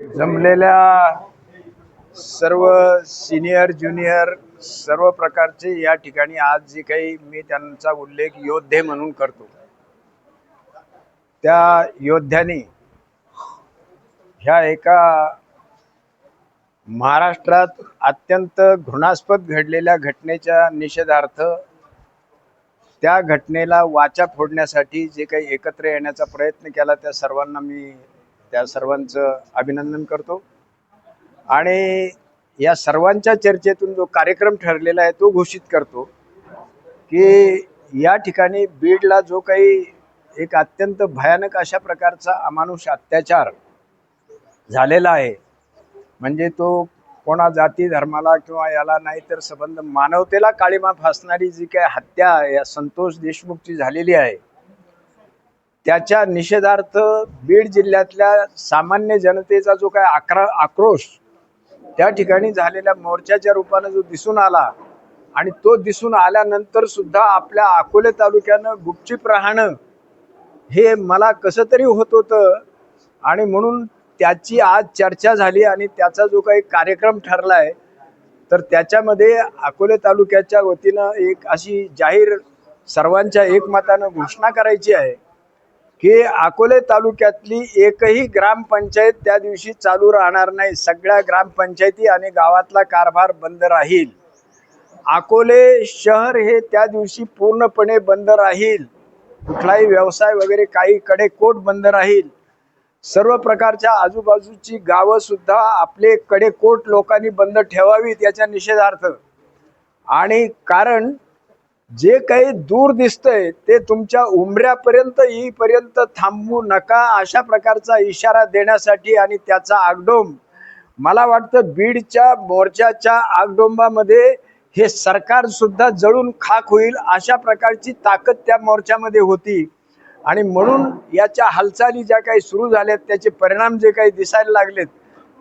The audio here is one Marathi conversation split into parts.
जमलेल्या सर्व सिनियर ज्युनियर सर्व प्रकारचे या ठिकाणी आज जे काही मी त्यांचा उल्लेख योद्धे म्हणून करतो. त्या योद्ध्याने ह्या एका महाराष्ट्रात अत्यंत घृणास्पद घडलेल्या घटनेच्या निषेधार्थ त्या घटनेला वाचा फोडण्यासाठी जे काही एकत्र येण्याचा प्रयत्न केला त्या सर्वांना मी त्या सर्वांचं अभिनंदन करतो. आणि या सर्वांच्या चर्चेतून जो कार्यक्रम ठरलेला आहे तो घोषित करतो की या ठिकाणी बीडला जो काही एक अत्यंत भयानक अशा प्रकारचा अमानुष अत्याचार झालेला आहे म्हणजे तो कोणा जाती धर्माला किंवा याला नाही तर संबंध मानवतेला काळीमा फासणारी जी काय हत्या या संतोष देशमुखची झालेली आहे त्याच्या निषेधार्थ बीड जिल्ह्यातल्या सामान्य जनतेचा जो काय आक्रा आक्रोश त्या ठिकाणी झालेल्या मोर्चाच्या रूपानं जो दिसून आला आणि तो दिसून आल्यानंतर सुद्धा आपल्या अकोले तालुक्यानं गुपचीप राहणं हे मला कसं तरी होत होतं. आणि म्हणून त्याची आज चर्चा झाली आणि त्याचा जो काही कार्यक्रम ठरलाय तर त्याच्यामध्ये अकोले तालुक्याच्या वतीनं एक अशी जाहीर सर्वांच्या एकमतानं घोषणा करायची आहे. की अकोले तालुक्यातली एकही ग्रामपंचायत त्या दिवशी चालू राहणार नाही. सगळ्या ग्रामपंचायती आणि गावातला कारभार बंद राहील. अकोले शहर हे त्या दिवशी पूर्णपणे बंद राहील. कुठलाही व्यवसाय वगैरे काही कडे कोट बंद राहील. सर्व प्रकारच्या आजूबाजूची गावं सुद्धा आपले कडेकोट लोकांनी बंद ठेवावीत याच्या निषेधार्थ. आणि कारण जे काही दूर दिसतंय ते तुमच्या उंबऱ्यापर्यंत येईपर्यंत थांबू नका अशा प्रकारचा इशारा देण्यासाठी आणि त्याचा आगडोंब. मला वाटतं बीडच्या मोर्चाच्या आगडोंबामध्ये हे सरकार सुद्धा जळून खाक होईल अशा प्रकारची ताकद त्या मोर्चामध्ये होती. आणि म्हणून याच्या हालचाली ज्या काही सुरू झाल्यात त्याचे परिणाम जे काही दिसायला लागलेत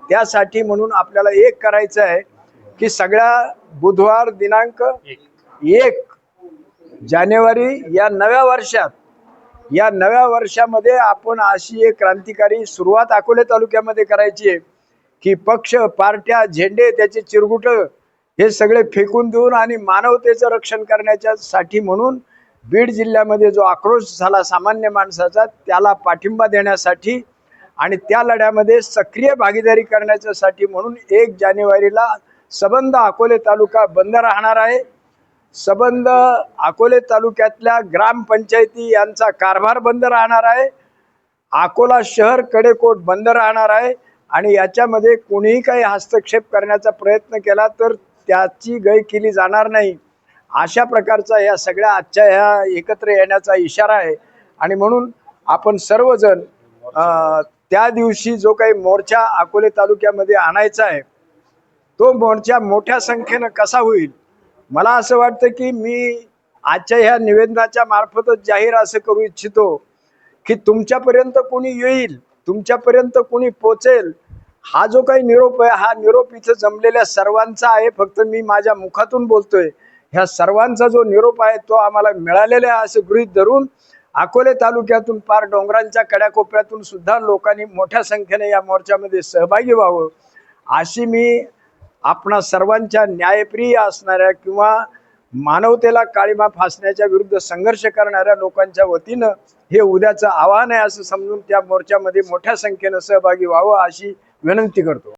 त्यासाठी म्हणून आपल्याला एक करायचं आहे की सगळ्या बुधवार दिनांक एक. जानेवारी या नव्या वर्षात या नव्या वर्षामध्ये आपण अशी एक क्रांतिकारी सुरुवात अकोले तालुक्यामध्ये करायची आहे की पक्ष पार्ट्या झेंडे त्याचे चिरगुट हे सगळे फेकून देऊन आणि मानवतेचं रक्षण करण्याच्या साठी म्हणून बीड जिल्ह्यामध्ये जो आक्रोश झाला सामान्य माणसाचा त्याला पाठिंबा देण्यासाठी आणि त्या लढ्यामध्ये सक्रिय भागीदारी करण्याच्यासाठी म्हणून एक जानेवारीला सबंध अकोले तालुका बंद राहणार आहे. सबंध अकोले तालुक्यातल्या ग्रामपंचायती यांचा कारभार बंद राहणार आहे. अकोला शहर कडेकोट बंद राहणार आहे आणि याच्यामध्ये कोणीही काही हस्तक्षेप करण्याचा प्रयत्न केला तर त्याची गय केली जाणार नाही. अशा प्रकारचा या सगळ्या आजच्या ह्या एकत्र येण्याचा इशारा आहे आणि म्हणून आपण सर्वजण त्या दिवशी जो काही मोर्चा अकोले तालुक्यामध्ये आणायचा आहे तो मोर्चा मोठ्या संख्येनं कसा होईल? मला असं वाटतं की मी आजच्या ह्या निवेदनाच्या मार्फतच जाहीर असं करू इच्छितो की तुमच्यापर्यंत कोणी येईल तुमच्यापर्यंत कोणी पोचेल हा जो काही निरोप आहे हा निरोप इथं जमलेल्या सर्वांचा आहे. फक्त मी माझ्या मुखातून बोलतोय ह्या सर्वांचा जो निरोप आहे तो आम्हाला मिळालेला आहे असं गृहीत धरून अकोले तालुक्यातून पार डोंगरांच्या कड्याकोपऱ्यातून सुद्धा लोकांनी मोठ्या संख्येने या मोर्चामध्ये सहभागी व्हावं. अशी मी आपणा सर्वांच्या न्यायप्रिय असणाऱ्या किंवा मानवतेला काळीमा फासण्याच्या विरुद्ध संघर्ष करणाऱ्या लोकांच्या वतीनं हे उद्याचं आव्हान आहे असं समजून त्या मोर्चामध्ये मोठ्या संख्येनं सहभागी व्हावं अशी विनंती करतो.